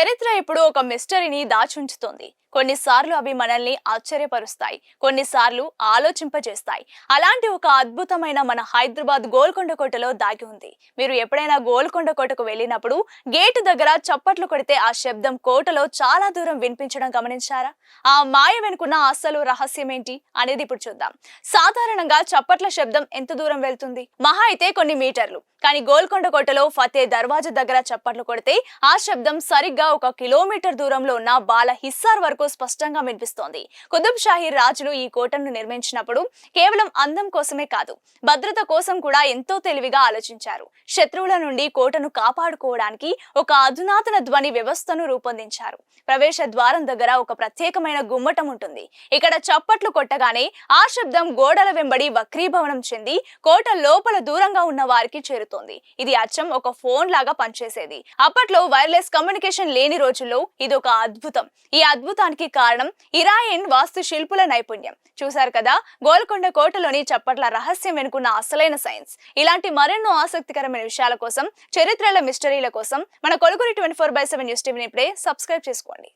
చరిత్ర ఇప్పుడు ఒక మిస్టరీని దాచుంచుతోంది. కొన్నిసార్లు అవి మనల్ని ఆశ్చర్యపరుస్తాయి. కొన్నిసార్లు ఆలోచింపజేస్తాయి. అలాంటి ఒక అద్భుతమైన మన హైదరాబాద్ గోల్కొండ కోటలో దాగి ఉంది. మీరు ఎప్పుడైనా గోల్కొండ కోటకు వెళ్ళినప్పుడు గేటు దగ్గర చప్పట్లు కొడితే ఆ శబ్దం కోటలో చాలా దూరం వినిపించడం గమనించారా? ఆ మాయ వెనుకున్న అసలు రహస్యం ఏంటి అనేది ఇప్పుడు చూద్దాం. సాధారణంగా చప్పట్ల శబ్దం ఎంత దూరం వెళ్తుంది? మహా అయితే కొన్ని మీటర్లు. కానీ గోల్కొండ కోటలో ఫతే దర్వాజా దగ్గర చప్పట్లు కొడితే ఆ శబ్దం సరిగ్గా ఒక కిలోమీటర్ దూరంలో ఉన్న బాల హిస్సార్ వరకు స్పష్టంగా వినిపిస్తోంది. కుతుబ్ షాహీ రాజులు ఈ కోటను నిర్మించినప్పుడు కేవలం అందం కోసమే కాదు భద్రత కోసం కూడా ఎంతో తెలివిగా ఆలోచించారు. శత్రువుల నుండి కోటను కాపాడుకోవడానికి ఒక అధునాతన ధ్వని వ్యవస్థను రూపొందించారు. ప్రవేశ ద్వారం దగ్గర ఒక ప్రత్యేకమైన గుమ్మటం ఉంటుంది. ఇక్కడ చప్పట్లు కొట్టగానే ఆ శబ్దం గోడల వెంబడి వక్రీభవనం చెంది కోట లోపల దూరంగా ఉన్న వారికి చేరుతోంది. ఇది అచ్చం ఒక ఫోన్ లాగా పనిచేసేది. అప్పట్లో వైర్లెస్ కమ్యూనికేషన్ లేని రోజుల్లో ఇది ఒక అద్భుతం. ఈ అద్భుతానికి కారణం ఇరాయిన్ వాస్తు శిల్పుల నైపుణ్యం. చూశారు కదా? గోల్కొండ కోటలోని చప్పట్ల రహస్యం వెనుకున్న అసలైన సైన్స్. ఇలాంటి మరెన్నో ఆసక్తికరమైన విషయాల కోసం చరిత్రల మిస్టరీల కోసం మన కొలుగురి twenty four by seven news టీవీని ఇప్పుడే సబ్స్క్రైబ్ చేసుకోండి.